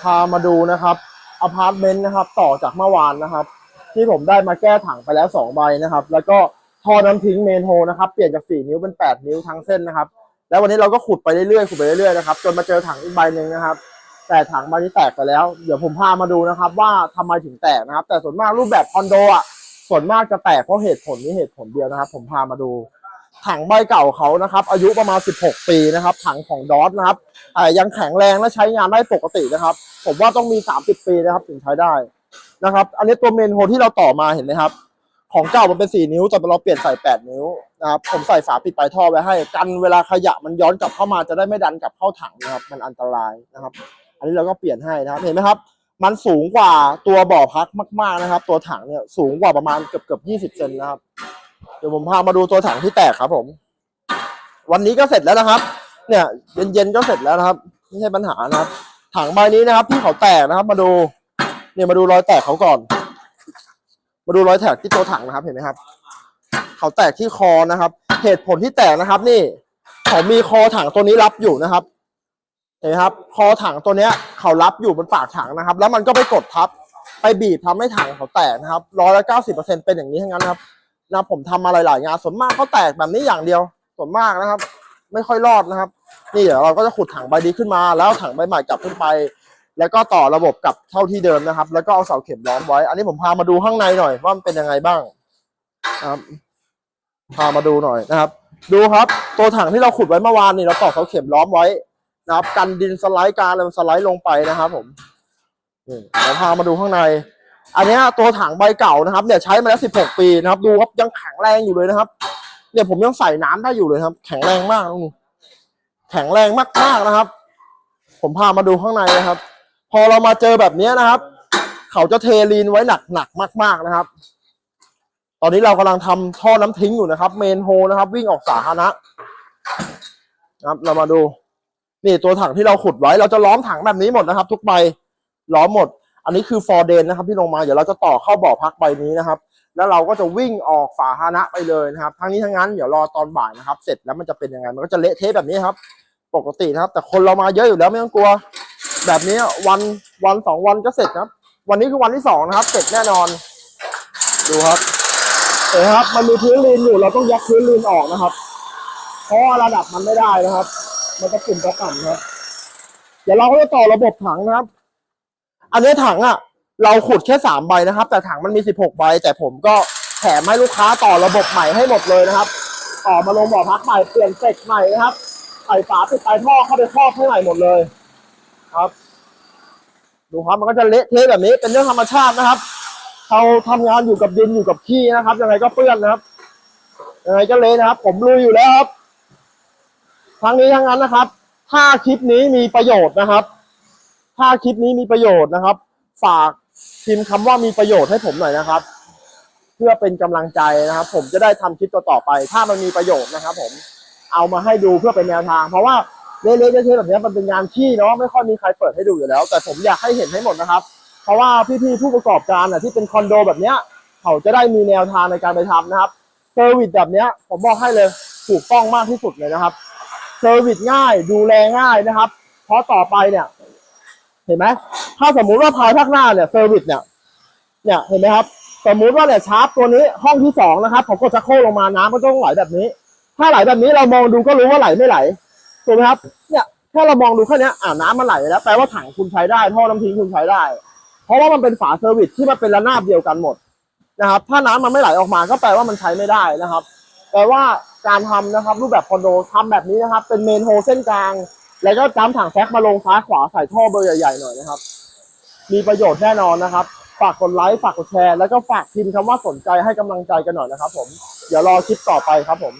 พามาดูนะครับอพาร์ตเมนต์นะครับ ต่อจากเมื่อวานนะครับ ที่ผมได้มาแก้ถังไปแล้วสองใบนะครับ แล้วก็ท่อน้ำทิ้งเมนโฮนะครับ เปลี่ยนจากสี่นิ้วเป็นแปดนิ้วทั้งเส้นนะครับ แล้ววันนี้เราก็ขุดไปเรื่อยๆขุดไปเรื่อยๆนะครับจนมาเจอถังอีกใบหนึ่งนะครับ แต่ถังใบนี้แตกไปแล้ว เดี๋ยวผมพามาดูนะครับ ว่าทำไมถึงแตกนะครับ แต่ส่วนมากรูปแบบคอนโดอะส่วนมากจะแตกเพราะเหตุผลนี้เหตุผลเดียวนะครับ ผมพามาดู ถังใบเก่าเขานะครับ อายุประมาณ 16 ปีนะครับ ถังของดอสนะครับยังแข็งแรงและใช้งานได้ปกตินะครับ ผมว่าต้องมี 30 ปีนะครับถึงใช้ได้นะครับ อันนี้ตัวเมนโฮที่เราต่อมาเห็นไหมครับ ของเก่ามันเป็น 4 นิ้วแต่เราเปลี่ยนใส่ 8 นิ้วนะครับผมใส่ฝาปิดปลายท่อไว้ให้ กันเวลาขยะมันย้อนกลับเข้ามาจะได้ไม่ดันกลับเข้าถังนะครับ มันอันตรายนะครับ อันนี้เราก็เปลี่ยนให้นะครับเห็นไหมครับ มันสูงกว่าตัวบ่อพักมาก ๆนะครับ ตัวถังเนี่ยสูงกว่าประมาณเกือบเกือบยี่สิบเซนนะครับ เดี๋ยวผมพามาดูตัวถังที่แตกครับผม วันนี้ก็เสร็จแล้วนะครับ เนี่ย เย็นๆก็เสร็จแล้วนะครับ ไม่ใช่ปัญหานะครับ ถังใบนี้นะครับที่เขาแตกนะครับ มาดู เนี่ยมาดูรอยแตกเขาก่อน มาดูรอยแตกที่ตัวถังนะครับเห็นไหมครับ เขาแตกที่คอนะครับ เหตุผลที่แตกนะครับ นี่เขามีคอถังตัวนี้รับอยู่นะครับเห็นไหมครับ คอถังตัวเนี้ย เขารับอยู่บนปากถังนะครับ แล้วมันก็ไปกดทับ ไปบีบทำให้ถังเขาแตกนะครับร้อยละเก้าสิบเปอร์เซ็นเป็นอย่างนี้ทั้งนั้นครับ นะผมทำมาหลายๆงานส่วนมากเขาแตกแบบนี้อย่างเดียว ส่วนมากนะครับ ไม่ค่อยรอดนะครับ นี่เดี๋ยวเราก็จะขุดถังใบนี้ขึ้นมา แล้วเอาถังใบใหม่กลับขึ้นไป แล้วก็ต่อระบบกลับเท่าที่เดิมนะครับ แล้วก็เอาเสาเข็มล้อมไว้ อันนี้ผมพามาดูข้างในหน่อย ว่ามันเป็นยังไงบ้างครับพามาดูหน่อยนะครับ ดูครับ ตัวถังที่เราขุดไว้เมื่อวานนี่เราต่อเสาเข็มล้อมไว้นะครับ กันดินสไลด์การอะไรมันสไลด์ลงไปนะครับ ผมนี่เราพามาดูข้างใน อันนี้ตัวถังใบเก่านะครับเนี่ยใช้มาแล้ว 16 ปีนะครับ ดูครับยังแข็งแรงอยู่เลยนะครับ เนี่ยผมยังใส่น้ำได้อยู่เลยครับ แข็งแรงมากนะนี่แข็งแรงมากๆนะครับ ผมพามาดูข้างในนะครับ พอเรามาเจอแบบนี้นะครับ เขาจะเทลีนไว้หนักหนักๆมาก ๆนะครับ ตอนนี้เรากำลังทำท่อน้ำทิ้งอยู่นะครับเมนโฮนะครับ วิ่งออกสาธารณะนะครับ เรามาดู นี่ตัวถังที่เราขุดไว้เราจะล้อมถังแบบนี้หมดนะครับ ทุกใบล้อมหมด อันนี้คือฟอร์เดนนะครับที่ลงมาเดี๋ยวเราจะต่อเข้าบ่อพักใบนี้นะครับ แล้วเราก็จะวิ่งออกสาธารณะไปเลยนะครับ ทั้งนี้ทั้งนั้นเดี๋ยวรอตอนบ่ายนะครับ เสร็จแล้วมันจะเป็นยังไงมันก็จะเละเทะแบบนี้ครับ ปกตินะครับ แต่คนเรามาเยอะอยู่แล้วไม่ต้องกลัว แบบนี้วันวันสองวันก็เสร็จครับ วันนี้คือวันที่สองนะครับ เสร็จแน่นอน ดูครับเห็นครับ มันมีพื้นลีนอยู่เราต้องยักพื้นลีนออกนะครับ เพราะว่าระดับมันไม่ได้นะครับ มันจะกลุ่มจะต่ำครับ เดี๋ยวเราก็จะต่อระบบถังนะครับ อันนี้ถังอะเราขุดแค่สามใบนะครับ แต่ถังมันมีสิบหกใบ แต่ผมก็แถมให้ลูกค้าต่อระบบใหม่ให้หมดเลยนะครับ ต่อมาลงบ่อพักใหม่เปลี่ยนเสร็จใหม่นะครับใส่ฝาปิดปลายท่อเข้าไปครอบให้ใหม่หมดเลยครับ ดูครับมันก็จะเละเทะแบบนี้เป็นเรื่องธรรมชาตินะครับเราทำงานอยู่กับดินอยู่กับขี้นะครับยังไงก็เปื้อนนะครับยังไงก็เละนะครับ ผมรู้อยู่แล้วครับทั้งนี้ทั้งนั้นนะครับ ถ้าคลิปนี้มีประโยชน์นะครับ ถ้าคลิปนี้มีประโยชน์นะครับ ฝากพิมพ์คำว่ามีประโยชน์ให้ผมหน่อยนะครับ เพื่อเป็นกำลังใจนะครับ ผมจะได้ทำคลิปต่อๆไป ถ้ามันมีประโยชน์นะครับ ผมเอามาให้ดูเพื่อเป็นแนวทาง เพราะว่าเละๆเทะๆแบบนี้มันเป็นงานขี้เนาะไม่ค่อยมีใครเปิดให้ดูอยู่แล้ว แต่ผมอยากให้เห็นให้หมดนะครับ เพราะว่าพี่ๆผู้ประกอบการอะที่เป็นคอนโดแบบเนี้ยเขาจะได้มีแนวทางในการไปทำนะครับเซอร์วิสแบบเนี้ยผมบอกให้เลยถูกต้องมากที่สุดเลยนะครับเซอร์วิสง่ายดูแลง่ายนะครับ เพราะต่อไปเนี่ย เห็นไหมถ้าสมมุติว่าภายภาคหน้าเนี่ยเซอร์วิสเนี่ยเนี่ยเห็นไหมครับ สมมุติว่าเนี่ยชาร์ปตัวนี้ห้องที่สองนะครับผมกดชักโครกลงมาน้ำก็ต้องไหลแบบนี้ ถ้าไหลแบบนี้เรามองดูก็รู้ว่าไหลไม่ไหลถูกไหมครับ เนี่ยแค่เรามองดูแค่เนี้ยอ่าน้ำมันไหลแล้วแปลว่าถังคุณใช้ได้ท่อน้ำทิ้งคุณใช้ได้ เพราะว่ามันเป็นฝาเซอร์วิสที่มันเป็นระนาบเดียวกันหมดนะครับ ถ้าน้ำมันไม่ไหลออกมาก็แปลว่ามันใช้ไม่ได้นะครับ แปลว่าการทำนะครับ รูปแบบคอนโดทำแบบนี้นะครับ เป็นเมนโฮเส้นกลาง แล้วก็จ้ำถังแฟกมาลงซ้ายขวาใส่ท่อเบอร์ใหญ่ๆหน่อยนะครับ มีประโยชน์แน่นอนนะครับ ฝากกดไลค์ฝากกดแชร์ แล้วก็ฝากพิมพ์คำว่าสนใจให้กำลังใจกันหน่อยนะครับ ผม เดี๋ยวรอคลิปต่อไปครับผม